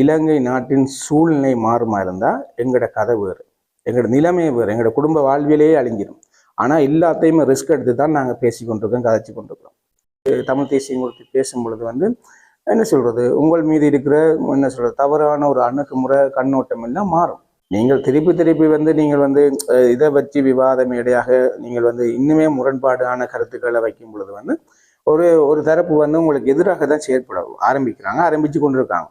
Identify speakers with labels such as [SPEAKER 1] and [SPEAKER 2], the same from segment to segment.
[SPEAKER 1] இலங்கை நாட்டின் சூழ்நிலை மாறுமா இருந்தால் எங்களோட கதை வேறு. எங்களோட நிலைமை வேறு. எங்களோட குடும்ப வாழ்வியலே அழிஞ்சிடும் ஆனால் எல்லாத்தையுமே ரிஸ்க் எடுத்து தான் நாங்கள் பேசி கொண்டிருக்கோம் கதைச்சு கொண்டிருக்கிறோம். தமிழ் தேசியம் குறித்து பேசும் பொழுது வந்து என்ன சொல்கிறது உங்கள் மீது இருக்கிற என்ன சொல்கிறது தவறான ஒரு அணுகுமுறை கண்ணோட்டம் எல்லாம் மாறும். நீங்கள் திருப்பி திருப்பி வந்து நீங்கள் வந்து இதை வச்சு விவாத மேடையாக நீங்கள் வந்து இன்னுமே முரண்பாடான கருத்துக்களை வைக்கும் பொழுது வந்து ஒரு ஒரு தரப்பு வந்து உங்களுக்கு எதிராக தான் செயற்பட ஆரம்பிக்கிறாங்க ஆரம்பித்து கொண்டிருக்காங்க.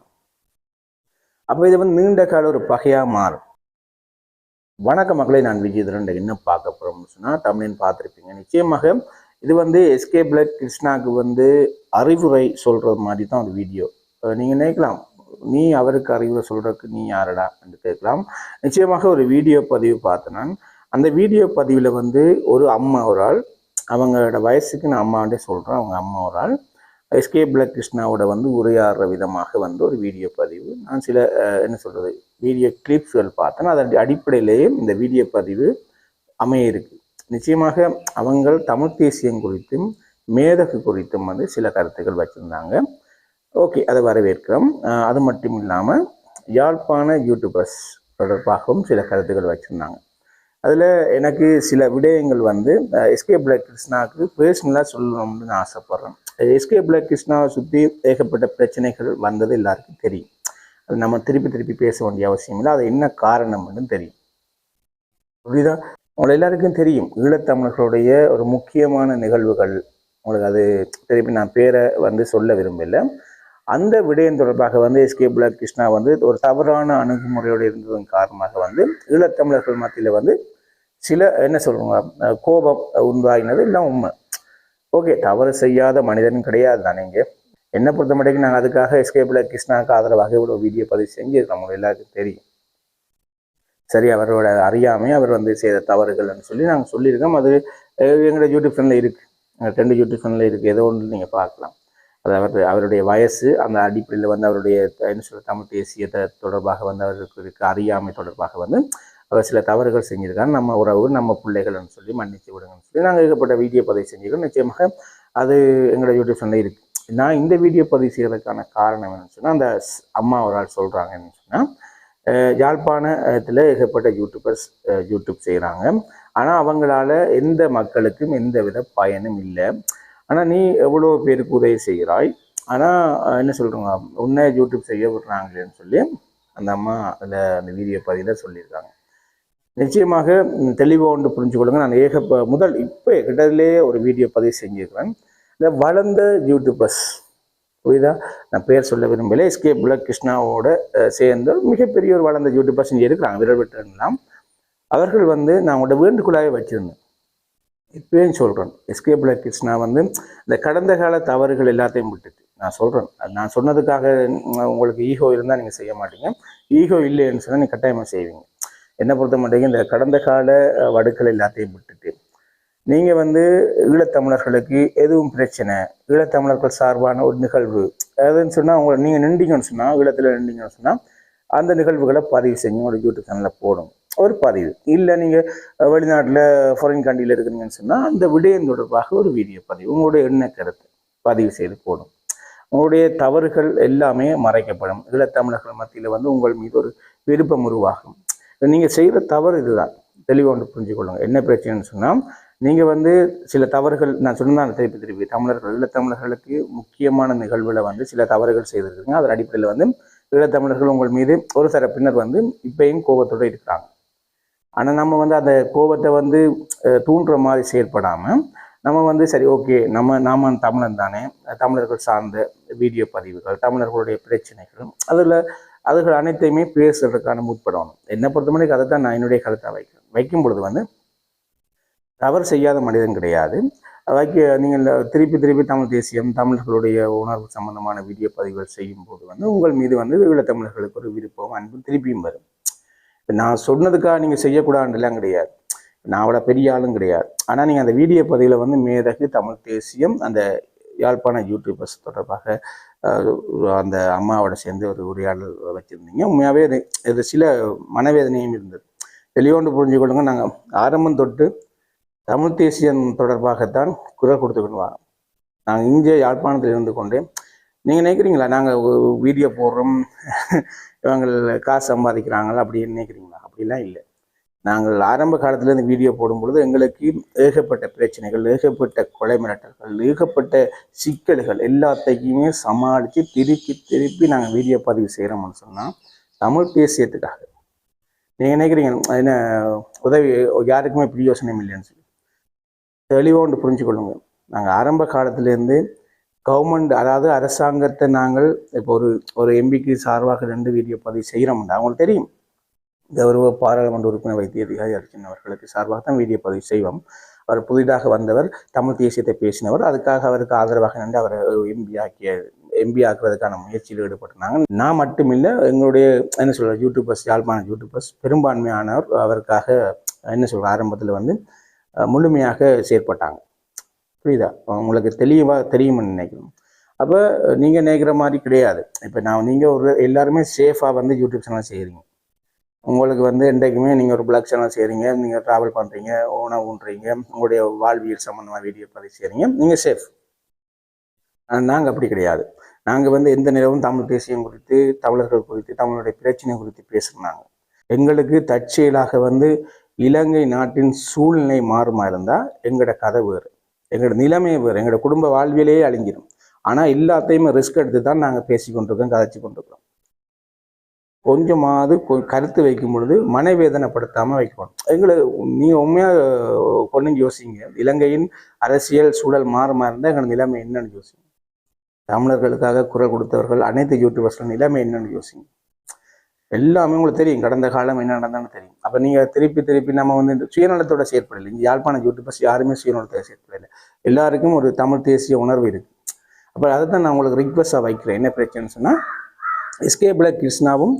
[SPEAKER 1] அப்போ இது வந்து நீண்ட கால ஒரு பகையாக மாறும். வணக்க மக்களை நான் விஜயதரன் என்ன பார்க்க போகிறோம்னு சொன்னால் தமிழின் பார்த்துருப்பீங்க. நிச்சயமாக இது வந்து எஸ்கே பிளட் கிருஷ்ணாவுக்கு வந்து அறிவுரை சொல்கிறது மாதிரி தான் ஒரு வீடியோ. நீங்கள் நினைக்கலாம் நீ அவருக்கு அறிவுரை சொல்கிறதுக்கு நீ யாரடா என்று கேட்கலாம். நிச்சயமாக ஒரு வீடியோ பதிவு பார்த்தேன் நான். அந்த வீடியோ பதிவில் வந்து ஒரு அம்மா ஒரு ஆள் அவங்களோட வயசுக்கு நான் அம்மாண்டே சொல்கிறேன் அவங்க அம்மா ஒரு ஆள். எஸ்கே பிளக் கிருஷ்ணாவோட வந்து உரையாடுற விதமாக வந்து ஒரு வீடியோ பதிவு. நான் சில என்ன சொல்கிறது வீடியோ கிளிப்ஸ்கள் பார்த்தேன். அதன் அடிப்படையிலேயே இந்த வீடியோ பதிவு அமைய இருக்குது நிச்சயமாக அவங்கள் தமிழ் தேசியம் குறித்தும் மேதகு குறித்தும் வந்து சில கருத்துக்கள் வச்சுருந்தாங்க. ஓகே அதை வரவேற்கிறோம். அது மட்டும் இல்லாமல் யாழ்ப்பாண யூடியூபர்ஸ் தொடர்பாகவும் சில கருத்துக்கள் வச்சுருந்தாங்க. அதில் எனக்கு சில விடயங்கள் வந்து எஸ்கே பிளக் கிருஷ்ணாவுக்கு பர்சனலாக சொல்லணும்னு நான் ஆசைப்பட்றேன். எஸ்கே பிளக் கிருஷ்ணாவை சுற்றி ஏகப்பட்ட பிரச்சனைகள் வந்தது எல்லாருக்கும் தெரியும். அது நம்ம திருப்பி திருப்பி பேச வேண்டிய அவசியம் இல்லை. அது என்ன காரணம்னு தெரியும். புரியுதான் உங்களை எல்லாருக்கும் தெரியும். ஈழத்தமிழர்களுடைய ஒரு முக்கியமான நிகழ்வுகள். உங்களுக்கு அது திருப்பி நான் பேரை வந்து சொல்ல விரும்பலை. அந்த விடயம் தொடர்பாக வந்து எஸ்கே பிளக் கிருஷ்ணா வந்து ஒரு தவறான அணுகுமுறையோடு இருந்ததன் காரணமாக வந்து ஈழத்தமிழர்கள் மத்தியில் வந்து சில என்ன சொல்லுவாங்க கோபம் உண்டாகினது இல்லை உண்மை. ஓகே தவறு செய்யாத மனிதன் கிடையாது தானே இங்கே. என்னை பொறுத்த மட்டும் நாங்கள் அதுக்காக எஸ்கேபில் கிருஷ்ணாவுக்கு ஆதரவாக இவ்வளோ வீடியோ பதிவு செஞ்சிருக்கோம் உங்களுக்கு எல்லாருக்கும் தெரியும். சரி அவரோட அறியாமை அவர் வந்து செய்த தவறுகள்னு சொல்லி நாங்கள் சொல்லியிருக்கோம். அது எங்களோட யூடியூப் சேனலில் இருக்குது ரெண்டு யூடியூப் சேனலில் இருக்குது ஏதோ ஒன்று நீங்கள் பார்க்கலாம். அது அவர் அவருடைய வயசு அந்த அடிப்படையில் வந்து அவருடைய என்ன சொல்ற தமிழ் தேசியத்தை தொடர்பாக வந்து அவருக்கு இருக்க அறியாமை தொடர்பாக வந்து அவர் சில தவறுகள் செஞ்சிருக்காங்க நம்ம உறவு நம்ம பிள்ளைகள்னு சொல்லி மன்னிச்சு விடுங்கன்னு சொல்லி நாங்கள் ஏகப்பட்ட வீடியோ பதிவு செஞ்சுருக்கோம். நிச்சயமாக அது எங்களோட யூடியூப் சேனலில் இருக்குது நான் இந்த வீடியோ பதிவு செய்கிறதுக்கான காரணம் என்னன்னு சொன்னால் அந்த அம்மா ஒரு ஆள் சொல்கிறாங்கன்னு சொன்னால் யாழ்ப்பாணத்தில் ஏகப்பட்ட யூடியூபர்ஸ் யூடியூப் செய்கிறாங்க ஆனால் அவங்களால எந்த மக்களுக்கும் எந்த வித பயனும் இல்லை. ஆனால் நீ எவ்வளோ பேருக்கு உதவி செய்கிறாய்? ஆனால் என்ன சொல்கிறோங்க உன்னை யூடியூப் செய்ய விடுறாங்களேன்னு சொல்லி அந்த அம்மா அதில் அந்த வீடியோ பதிவில் சொல்லியிருக்காங்க. நிச்சயமாக தெளிவாக ஒன்று புரிஞ்சு கொள்ளுங்க நான் ஏக முதல் இப்போ கிட்டத்திலே ஒரு வீடியோ பதிவு செஞ்சுருக்கிறேன். இந்த வளர்ந்த யூடியூபர்ஸ் புரியுதா? நான் பேர் சொல்ல விரும்பல எஸ்கே புலக் கிருஷ்ணாவோட சேர்ந்து மிகப்பெரிய ஒரு வளர்ந்த யூடியூபர்ஸ் இங்கே இருக்கிறாங்க விரல் விட்டுலாம் அவர்கள் வந்து நான் உங்களோட வேண்டுகோளாகவே வச்சிருந்தேன். இப்பயும் சொல்கிறேன் எஸ்கே புலக் கிருஷ்ணா வந்து இந்த கடந்த கால தவறுகள் எல்லாத்தையும் விட்டுட்டு நான் சொல்கிறேன் நான் சொன்னதுக்காக உங்களுக்கு ஈகோ இருந்தால் நீங்கள் செய்ய மாட்டீங்க. ஈகோ இல்லைன்னு சொன்னால் நீங்கள் கட்டாயமாக செய்வீங்க. என்னை பொறுத்த மட்டும் இந்த கடந்த கால வடுக்கள் எல்லாத்தையும் விட்டுட்டு நீங்கள் வந்து ஈழத்தமிழர்களுக்கு எதுவும் பிரச்சனை ஈழத்தமிழர்கள் சார்பான ஒரு நிகழ்வு அதுன்னு சொன்னால் உங்களை நீங்கள் நின்றீங்கன்னு சொன்னால் ஈழத்தில் நின்றீங்கன்னு சொன்னால் அந்த நிகழ்வுகளை பதிவு செஞ்சு உங்களோட யூடியூப் சேனலில் போடும். ஒரு பதிவு. இல்லை நீங்கள் வெளிநாட்டில் ஃபாரின் கண்ட்ரியில் இருக்கிறீங்கன்னு சொன்னால் அந்த விடயம் தொடர்பாக ஒரு வீடியோ பதிவு உங்களுடைய எண்ண கருத்து பதிவு செய்து போடும். உங்களுடைய தவறுகள் எல்லாமே மறைக்கப்படும். ஈழத்தமிழர்கள் மத்தியில் வந்து உங்கள் மீது ஒரு விருப்பம் உருவாகும். நீங்கள் செய்கிற தவறு இதுதான். தெளிவாக ஒன்று புரிஞ்சுக்கொள்ளுங்க. என்ன பிரச்சனைன்னு சொன்னால் நீங்கள் வந்து சில தவறுகள் நான் சொன்னதான் திருப்பி திருப்பி. தமிழர்கள் ஈழத்தமிழர்களுக்கு முக்கியமான நிகழ்வில் வந்து சில தவறுகள் செய்திருக்குங்க. அதன் அடிப்படையில் வந்து ஈழத்தமிழர்கள் உங்கள் மீது ஒரு தரப்பினர் வந்து இப்பயும் கோபத்தோடு இருக்கிறாங்க. ஆனால் நம்ம வந்து அந்த கோபத்தை வந்து தூண்டுற மாதிரி செயற்படாமல் நம்ம வந்து சரி ஓகே நம்ம நாம தமிழன் தானே தமிழர்கள் சார்ந்த வீடியோ பதிவுகள் தமிழர்களுடைய பிரச்சனைகள் அதில் அதுகள் அனைத்தையுமே பேசுறதுக்கான முற்படணும் என்னை பொறுத்தமட்டிக்கு அதை தான் நான் என்னுடைய கருத்தை வைக்கிறேன் வைக்கும் பொழுது வந்து தவறு செய்யாத மனிதன் கிடையாது. வைக்க நீங்கள் திருப்பி திருப்பி தமிழ் தேசியம் தமிழர்களுடைய உணர்வு சம்பந்தமான வீடியோ பதிவுகள் செய்யும் போது வந்து உங்கள் மீது வந்து ஈழத்தமிழர்களுக்கு ஒரு விருப்பம் அன்பும் திருப்பியும் வரும். இப்ப நான் சொன்னதுக்காக நீங்கள் செய்யக்கூடாதுலாம் கிடையாது. நான் அவ்வளோ பெரிய ஆளும் கிடையாது. ஆனால் நீங்கள் அந்த வீடியோ பதிவில் வந்து மேதகு தமிழ் தேசியம் அந்த யாழ்ப்பாண யூடியூபர்ஸ் தொடர்பாக அந்த அம்மாவோட சேர்ந்து ஒரு உரையாடல் வச்சுருந்தீங்க. உண்மையாகவே இது சில மனவேதனையும் இருந்தது. தெளிவோண்டு புரிஞ்சுக்கொள்ளுங்க நாங்கள் ஆரம்பம் தொட்டு தமிழ் தேசியம் தொடர்பாகத்தான் குரல் கொடுத்துக்கணும் நாங்கள் இங்கே யாழ்ப்பாணத்தில் இருந்து கொண்டு நீங்கள் நினைக்கிறீங்களா நாங்கள் வீடியோ போடுறோம் இவங்க காசு சம்பாதிக்கிறாங்களா அப்படின்னு நினைக்கிறீங்களா? அப்படிலாம் இல்லை. நாங்கள் ஆரம்ப காலத்துலேருந்து வீடியோ போடும்பொழுது எங்களுக்கு ஏகப்பட்ட பிரச்சனைகள் ஏகப்பட்ட கொலை மிரட்டல்கள் ஏகப்பட்ட சிக்கல்கள் எல்லாத்தையுமே சமாளித்து திருப்பி திருப்பி நாங்கள் வீடியோ பதிவு செய்கிறோம்னு சொன்னால் தமிழ் பேசியத்துக்காக நீங்கள் நினைக்கிறீங்க என்ன உதவி யாருக்குமே பிரியோசனம் இல்லைன்னு சொல்லி. தெளிவாக ஒன்று புரிஞ்சுக்கொள்ளுங்க நாங்கள் ஆரம்ப காலத்துலேருந்து கவர்மெண்ட் அதாவது அரசாங்கத்தை நாங்கள் இப்போ ஒரு ஒரு எம்பிக்கு சார்பாக ரெண்டு வீடியோ பதிவு செய்கிறோம்னா அவங்களுக்கு தெரியும். கௌரவ பாராளுமன்ற உறுப்பினர் வைத்திய அதிகாரி அர்ஜுன் அவர்களுக்கு சார்பாக தான் வீடியோ பதிவு செய்வோம். அவர் புதிதாக வந்தவர் தமிழ் தேசியத்தை பேசினவர். அதுக்காக அவருக்கு ஆதரவாக நின்று. அவரை எம்பி ஆக்கிய எம்பி ஆக்குறதுக்கான முயற்சியில் ஈடுபட்டிருந்தாங்க. நான் மட்டுமில்லை எங்களுடைய என்ன சொல்ற யூடியூபர்ஸ் யாழ்ப்பாண யூடியூபர்ஸ் பெரும்பான்மையானவர் அவருக்காக என்ன சொல்ற ஆரம்பத்தில் வந்து முழுமையாக செயற்பட்டாங்க. புரியுதா? உங்களுக்கு தெளிவாக தெரியும்னு நினைக்கிறோம். அப்போ நீங்கள் நினைக்கிற மாதிரி கிடையாது. இப்போ நான் நீங்கள் ஒரு எல்லாருமே சேஃபாக வந்து யூடியூப் சேனல் செய்கிறீங்க உங்களுக்கு வந்து என்றைக்குமே நீங்கள் ஒரு பிளாக் சேனல் செய்கிறீங்க நீங்கள் ட்ராவல் பண்ணுறீங்க ஓனாக ஊன்றீங்க உங்களுடைய வாழ்வியல் சம்மந்தமாக வீடியோ பதிவு செய்கிறீங்க நீங்கள் சேஃப் நாங்கள் அப்படி கிடையாது. நாங்கள் வந்து எந்த நேரமும் தமிழ் தேசியம் குறித்து தமிழர்கள் குறித்து தமிழுடைய பிரச்சனை குறித்து பேசுகிறாங்க எங்களுக்கு தற்செயலாக வந்து இலங்கை நாட்டின் சூழ்நிலை மாறுமா இருந்தால் எங்களோட கதை வேறு. எங்களோட நிலைமை வேறு. எங்களோட குடும்ப வாழ்வியலே அழிஞ்சிடும் ஆனால் எல்லாத்தையுமே ரிஸ்க் எடுத்து தான் நாங்கள் பேசி கொண்டிருக்கோம் கதைச்சு கொண்டிருக்கிறோம் கொஞ்சமாவது கொ- கருத்து வைக்கும் பொழுது மனவேதனைப்படுத்தாமல் வைக்கணும். எங்களை நீங்கள் உண்மையாக கொண்டு யோசிங்க. இலங்கையின் அரசியல் சூழல் மாற இருந்தால் எங்களோட நிலைமை என்னன்னு யோசிங்க. தமிழர்களுக்காக குரல் கொடுத்தவர்கள் அனைத்து யூடியூபர்ஸ்கள் நிலைமை என்னன்னு யோசிங்க. எல்லாமே உங்களுக்கு தெரியும். கடந்த காலம் என்ன நடந்தாலும் தெரியும். அப்போ நீங்கள் திருப்பி திருப்பி நம்ம வந்து இந்த சுயநலத்தோட செயற்படலை. இங்கே யாழ்ப்பாண யூடியூபர்ஸ் யாருமே சுயநலத்தோட செயற்படலை. எல்லாருக்கும் ஒரு தமிழ் தேசிய உணர்வு இருக்குது அப்போ அதை தான் நான் உங்களுக்கு ரிக்வஸ்ட்டாக வைக்கிறேன். என்ன பிரச்சனைன்னு சொன்னால் எஸ்கே பிளாக் கிருஷ்ணாவும்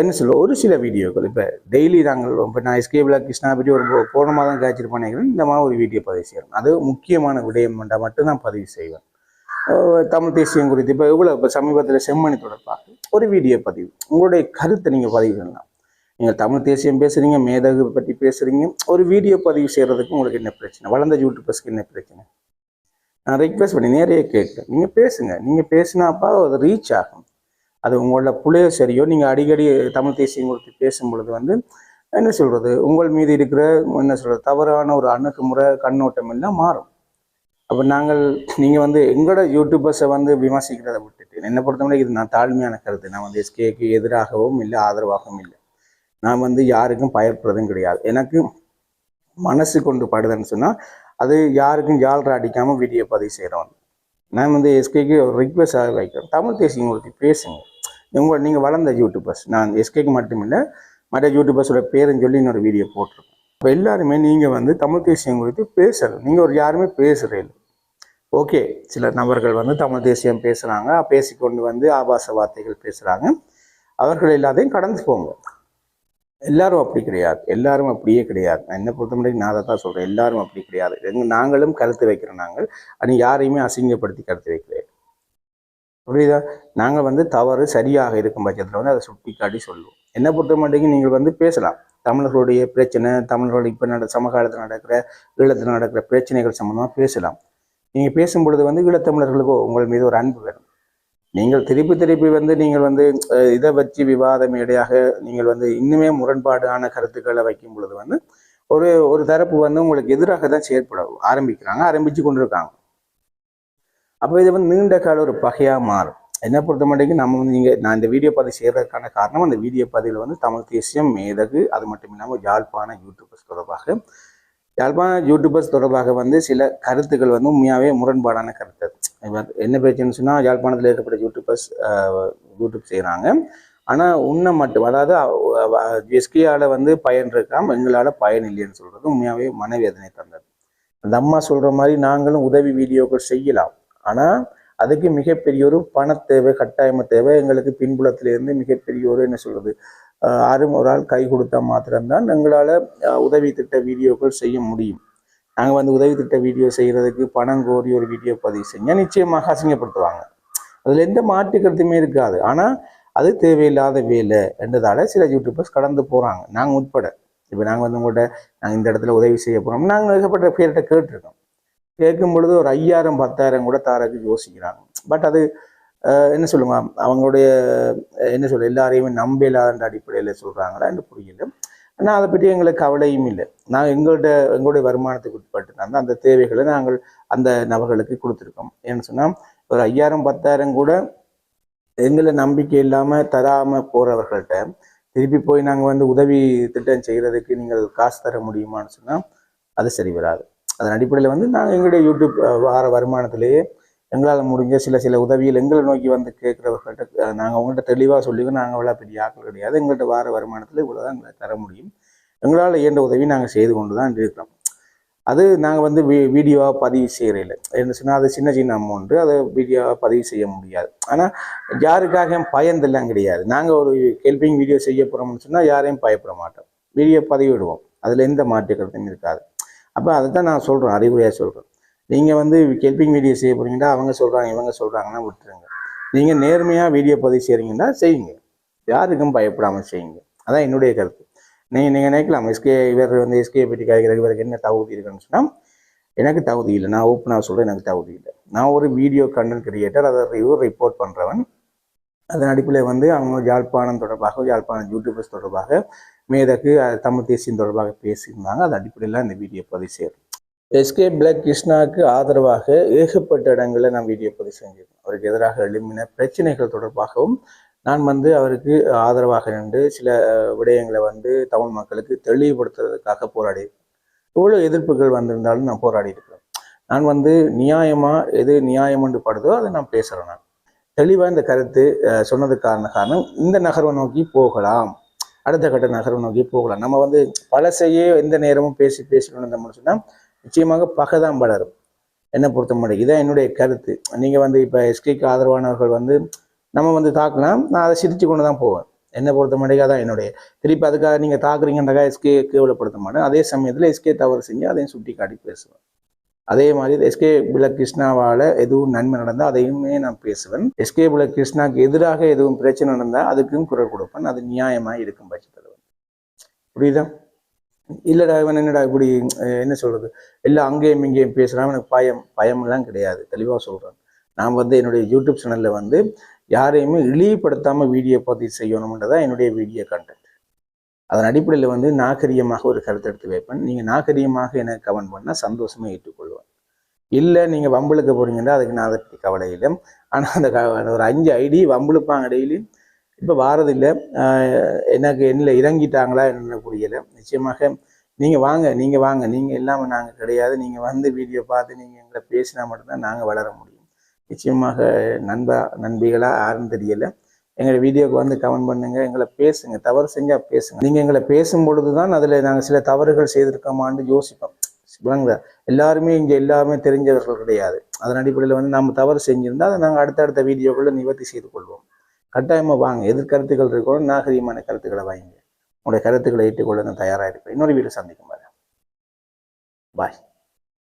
[SPEAKER 1] என்ன சொல்ல ஒரு சில வீடியோக்கள். இப்போ டெய்லி நாங்கள் இப்போ நான் எஸ்கே பிளாக் கிருஷ்ணா பற்றி ஒரு போன மாதம் காய்ச்சிருப்பேன் பண்ணிக்கிறேன் இந்த மாதிரி ஒரு வீடியோ பதிவு செய்யணும் அது முக்கியமான விடயம் மட்டும் நான் பதிவு செய்வேன். தமிழ் தேசியம் குறித்து இப்போ இவ்வளோ இப்போ சமீபத்தில் செம்மணி தொடர்பாக ஒரு வீடியோ பதிவு. உங்களுடைய கருத்தை நீங்கள் பதிவு பண்ணலாம். நீங்கள் தமிழ் தேசியம் பேசுகிறீங்க மேதகு பற்றி பேசுகிறீங்க ஒரு வீடியோ பதிவு செய்கிறதுக்கு உங்களுக்கு என்ன பிரச்சனை? வளர்ந்த யூடியூபர்ஸ்க்கு என்ன பிரச்சனை? நான் ரெக்வெஸ்ட் பண்ணி நிறைய கேட்குறேன் நீங்கள் பேசுங்க. நீங்கள் பேசினாப்பா அது ரீச் ஆகும். அது உங்களோட புள்ளையோ சரியோ நீங்கள் அடிக்கடி தமிழ் தேசியம் குறித்து பேசும் பொழுது வந்து என்ன சொல்கிறது உங்கள் மீது இருக்கிற என்ன சொல்கிறது தவறான ஒரு அணுகுமுறை கண்ணோட்டம் எல்லாம் மாறும். அப்போ நாங்கள் நீங்கள் வந்து எங்களோட யூடியூபர்ஸை வந்து விமர்சிக்கிறதை விட்டுட்டு என்னை பொறுத்தவரை இது நான் தாழ்மையான கருத்து. நான் வந்து எஸ்கேக்கு எதிராகவும் இல்லை ஆதரவாகவும் இல்லை. நான் வந்து யாருக்கும் பயப்படுறதும் கிடையாது. எனக்கு மனசு கொண்டு படுதுன்னு சொன்னால் அது யாருக்கும் யாழ்ரா அடிக்காமல் வீடியோ பதிவு செய்கிறோம் நான் வந்து எஸ்கேக்கு ஒரு ரிக்வெஸ்டாக வைக்கிறேன். தமிழ் தேசியங்களுக்கு பேசுங்க. உங்கள் நீங்கள் வளர்ந்த யூடியூபர்ஸ் நான் எஸ்கேக்கு மட்டுமில்லை மற்ற யூடியூபர்ஸோட பேருன்னு சொல்லி இன்னொரு வீடியோ போட்டிருக்கேன். இப்போ எல்லாருமே நீங்கள் வந்து தமிழ் தேசியம் குறித்து பேசுறது நீங்கள் ஒரு யாருமே பேசுகிறீங்க ஓகே சில நபர்கள் வந்து தமிழ் தேசியம் பேசுகிறாங்க பேசிக்கொண்டு வந்து ஆபாச வார்த்தைகள் பேசுகிறாங்க அவர்கள் எல்லாத்தையும் கடந்து போங்க. எல்லாரும் அப்படி கிடையாது. எல்லாரும் அப்படியே கிடையாது. நான் என்ன பொறுத்த நான் அதை தான் சொல்கிறேன் எல்லாரும் அப்படி கிடையாது. எங்கள் நாங்களும் கருத்து வைக்கிறோம் நாங்கள் அது யாரையுமே அசிங்கப்படுத்தி கருத்து வைக்கிறேன் புரியுதா? நாங்கள் வந்து தவறு சரியாக இருக்கும் பட்சத்தில் வந்து அதை சுட்டி காட்டி சொல்லுவோம். என்ன பொறுத்த மாட்டேங்க நீங்கள் வந்து பேசலாம். தமிழர்களுடைய பிரச்சனை தமிழர்கள் இப்போ நட சமகாலத்தில் நடக்கிற ஈழத்தில் நடக்கிற பிரச்சனைகள் சம்மந்தமாக பேசலாம். நீங்கள் பேசும் பொழுது வந்து ஈழத்தமிழர்களுக்கு உங்கள் மீது ஒரு அன்பு வேணும். நீங்கள் திருப்பி திருப்பி வந்து நீங்கள் வந்து இதை வச்சு விவாத மேடையாக நீங்கள் வந்து இன்னுமே முரண்பாடான கருத்துக்களை வைக்கும் பொழுது வந்து ஒரு ஒரு தரப்பு வந்து உங்களுக்கு எதிராக தான் செயற்பட ஆரம்பிக்கிறாங்க ஆரம்பிச்சு கொண்டிருக்காங்க. அப்போ இது வந்து நீண்ட கால ஒரு பகையாக மாறும். என்ன பொறுத்த மட்டும் நம்ம வந்து நீங்கள் நான் இந்த வீடியோ பதிவு செய்கிறதுக்கான காரணம் அந்த வீடியோ பதிவில் வந்து தமிழ் தேசியம் மேதகு அது மட்டும் இல்லாமல் யாழ்ப்பாண யூடியூபர்ஸ் தொடர்பாக. யாழ்ப்பாண யூடியூபர்ஸ் தொடர்பாக வந்து சில கருத்துக்கள் வந்து உண்மையாகவே முரண்பாடான கருத்து. என்ன பிரச்சனைன்னு சொன்னால் யாழ்ப்பாணத்தில் இருக்கப்பட்ட யூடியூபர்ஸ் யூடியூப் செய்கிறாங்க ஆனால் உன்னை மட்டும் அதாவது எஸ்கியால் வந்து பயன் இருக்காமல் எங்களால் பயன் இல்லைன்னு சொல்கிறது உண்மையாகவே மனவேதனை தந்தது. அந்த அம்மா சொல்கிற மாதிரி நாங்களும் உதவி வீடியோக்கள் செய்யலாம். ஆனால் அதுக்கு மிகப்பெரிய ஒரு பண தேவை கட்டாயம தேவை. எங்களுக்கு பின்புலத்திலிருந்து மிகப்பெரிய ஒரு என்ன சொல்கிறது யாரும் ஒரு ஆள் கை கொடுத்தா மாத்திரம்தான் எங்களால் உதவி திட்ட வீடியோக்கள் செய்ய முடியும். நாங்கள் வந்து உதவி திட்ட வீடியோ செய்கிறதுக்கு பணம் கோரி ஒரு வீடியோ பதிவு செஞ்சால் நிச்சயமாக அசிங்கப்படுத்துவாங்க. அதில் எந்த மாற்று கருத்துமே இருக்காது. ஆனால் அது தேவையில்லாத வேலை என்றதால சில யூடியூபர்ஸ் கடந்து போகிறாங்க நாங்கள் உட்பட. இப்போ நாங்கள் வந்து உங்கள்கிட்ட நாங்கள் இந்த இடத்துல உதவி செய்ய போகிறோம் நாங்கள் ஏகப்பட்ட பேர்கிட்ட கேட்டிருக்கோம். கேட்கும் பொழுது ஒரு ஐயாயிரம் பத்தாயிரம் கூட தாரக்கு யோசிக்கிறாங்க. பட் அது என்ன சொல்லுங்க அவங்களுடைய என்ன சொல்ல எல்லாரையுமே நம்பலாத அடிப்படையில் சொல்கிறாங்களா என்று புரியல. ஆனால் அதை பற்றி எங்களுக்கு கவலையும் இல்லை. நாங்கள் எங்கள்கிட்ட எங்களுடைய வருமானத்துக்கு உட்பட்டு நான் அந்த தேவைகளை நாங்கள் அந்த நபர்களுக்கு கொடுத்துருக்கோம். ஏன்னு சொன்னால் ஒரு ஐயாயிரம் பத்தாயிரம் கூட எங்களை நம்பிக்கை இல்லாமல் தராமல் போகிறவர்கள்ட்ட திருப்பி போய் நாங்கள் வந்து உதவி திட்டம் செய்கிறதுக்கு நீங்கள் காசு தர முடியுமான்னு சொன்னால் அது சரி வராது. அதன் அடிப்படையில் வந்து நாங்கள் எங்களுடைய யூடியூப் வார வருமானத்திலேயே எங்களால் முடிஞ்ச சில சில உதவிகள் எங்களை நோக்கி வந்து கேட்குறவர்கள்ட்ட நாங்கள் அவங்கள்ட்ட தெளிவாக சொல்லிக்கோ நாங்கள் அவ்வளோ பெரிய ஆட்கள் கிடையாது. எங்கள்கிட்ட வார வருமானத்தில் இவ்வளோ தான் எங்களை தர முடியும். எங்களால் இயன்ற உதவி நாங்கள் செய்து கொண்டு தான் இருக்கிறோம். அது நாங்கள் வந்து வீ வீடியோவாக பதிவு செய்கிறதில்ல என்ன சொன்னால் அது சின்ன சின்ன அமௌண்ட்டு அதை வீடியோவாக பதிவு செய்ய முடியாது. ஆனால் யாருக்காக பயந்தெல்லாம் கிடையாது. நாங்கள் ஒரு ஹெல்பிங் வீடியோ செய்ய போகிறோம்னு சொன்னால் யாரையும் பயப்பட மாட்டோம். வீடியோ பதிவிடுவோம். அதில் எந்த மாற்று கருத்தும் இருக்காது. அப்போ அதை தான் நான் சொல்கிறேன் அறிவுரையாக சொல்கிறேன் நீங்கள் வந்து கெல்பிங் வீடியோ செய்ய போகிறீங்கன்னா அவங்க சொல்கிறாங்க இவங்க சொல்கிறாங்கன்னா விட்டுருங்க. நீங்கள் நேர்மையாக வீடியோ பதிவு செய்கிறீங்கன்னா செய்யுங்க. யாருக்கும் பயப்படாமல் செய்யுங்க. அதான் என்னுடைய கருத்து. நீங்கள் நீங்கள் நினைக்கலாம் எஸ்கே இவர் வந்து எஸ்கே பற்றி காய்கறி இவருக்கு என்ன தகுதி இருக்குன்னு சொன்னால் எனக்கு தகுதி இல்லை. நான் ஓப்பனாக சொல்கிறேன் எனக்கு தகுதி இல்லை. நான் ஒரு வீடியோ கண்டென்ட் கிரியேட்டர் அதை ரிவ்யூ ரிப்போர்ட் பண்ணுறவன் அதன் அடிப்படையில் வந்து அவங்க யாழ்ப்பாணம் தொடர்பாக யாழ்ப்பாணம் யூடியூபர்ஸ் தொடர்பாக மேதக்கு தமிழ் தேசியம் தொடர்பாக பேசியிருந்தாங்க. அது அடிப்படையில் இந்த வீடியோ பதிவு செய்யறேன் எஸ்கே பிளாக் கிருஷ்ணாவுக்கு ஆதரவாக ஏகப்பட்ட இடங்களில் நான் வீடியோ பதிவு செஞ்சிருக்கேன். அவருக்கு எதிராக எழுப்பின பிரச்சனைகள் தொடர்பாகவும் நான் வந்து அவருக்கு ஆதரவாக நின்று சில விடயங்களை வந்து தமிழ் மக்களுக்கு தெளிவுபடுத்துறதுக்காக போராடி இவ்வளோ எதிர்ப்புகள் வந்திருந்தாலும் நான் போராடி இருக்கிறேன். நான் வந்து நியாயமாக எது நியாயம் என்று படுதோ அதை நான் பேசுகிறேன் நான். தெளிவாக இந்த கருத்து சொன்னதுக்கான காரணம் இந்த நகர்வை நோக்கி போகலாம். அடுத்த கட்ட நகரம் நோக்கி போகலாம். நம்ம வந்து பழசையே எந்த நேரமும் பேசி பேசணும்னு கொண்டு சொன்னால் நிச்சயமாக பகை தான் பலரும். என்னை பொறுத்த முடியும் இதான் என்னுடைய கருத்து. நீங்கள் வந்து இப்போ எஸ்கேக்கு ஆதரவானவர்கள் வந்து நம்ம வந்து தாக்கலாம் நான் அதை சிரித்து கொண்டு தான் போவேன். என்னை பொறுத்த முடியும் அதான் என்னுடைய. திருப்பி அதுக்காக நீங்கள் தாக்குறீங்கன்றக்கா எஸ்கே கேவலப்படுத்த மாட்டேன். அதே சமயத்தில் எஸ்கே தவறு செஞ்சு அதையும் சுட்டி காட்டி பேசுவேன். அதே மாதிரி எஸ்கே பில கிருஷ்ணாவால் எதுவும் நன்மை நடந்தால் அதையுமே நான் பேசுவேன். எஸ்கே பில கிருஷ்ணாவுக்கு எதிராக எதுவும் பிரச்சனை நடந்தால் அதுக்கும் குரல் கொடுப்பேன். அது நியாயமாக இருக்கும் பட்சத்தில். புரியுதா? இல்லைடா இவன் என்னடா இப்படி என்ன சொல்றது? எல்லாம் அங்கேயும் இங்கேயும் பேசுகிறான் எனக்கு பயம் பயம்லாம் கிடையாது. தெளிவாக சொல்கிறேன் நான் வந்து என்னுடைய யூடியூப் சேனலில் வந்து யாரையுமே இழிவுபடுத்தாமல் வீடியோ பதிவு செய்யணும்ன்றதான் என்னுடைய வீடியோ கண்டென்ட் அதன் அடிப்படையில் வந்து நாகரீகமாக ஒரு கருத்து எடுத்து வைப்பேன். நீங்கள் நாகரீகமாக எனக்கு கவன் பண்ணால் சந்தோஷமாக ஏற்றுக்கொள்வேன். இல்லை நீங்கள் வம்பளுக்கு போகிறீங்கன்னா அதுக்கு நான் அதை கவலை இல்லை. ஆனால் அந்த க- ஒரு அஞ்சு ஐடி வம்பளுப்பாங்க டெய்லி. இப்போ வாரதில்லை எனக்கு என்ன இறங்கிட்டாங்களா என்ன புரியலை நிச்சயமாக நீங்கள் வாங்க நீங்கள் வாங்க. நீங்கள் இல்லாமல் நாங்கள் கிடையாது. நீங்கள் வந்து வீடியோ பார்த்து நீங்கள் எங்களை பேசினா மட்டும்தான் நாங்கள் வளர முடியும். நிச்சயமாக நண்பா நண்பிகளாக யாரும் தெரியலை. எங்களை வீடியோக்கு வந்து கமெண்ட் பண்ணுங்க எங்களை பேசுங்க தவறு செஞ்சா பேசுங்க. நீங்க எங்களை பேசும் பொழுது தான் அதுல நாங்கள் சில தவறுகள் செய்திருக்கோமான்னு யோசிப்போம். விளங்குதா? எல்லாருமே இங்க எல்லாருமே தெரிஞ்சவர்கள் கிடையாது. அதன் அடிப்படையில் வந்து நம்ம தவறு செஞ்சிருந்தா அதை நாங்கள் அடுத்தடுத்த வீடியோக்குள்ள நிவர்த்தி செய்து கொள்வோம். கட்டாயமா வாங்க எதிர்கருத்துக்கள் இருக்கணும் நாகரீகமான கருத்துக்களை வாங்க உங்களுடைய கருத்துக்களை ஏற்றுக்கொள்ள நான் தயாராக இருப்பேன் இன்னொரு வீடு சந்திக்கும் பாய்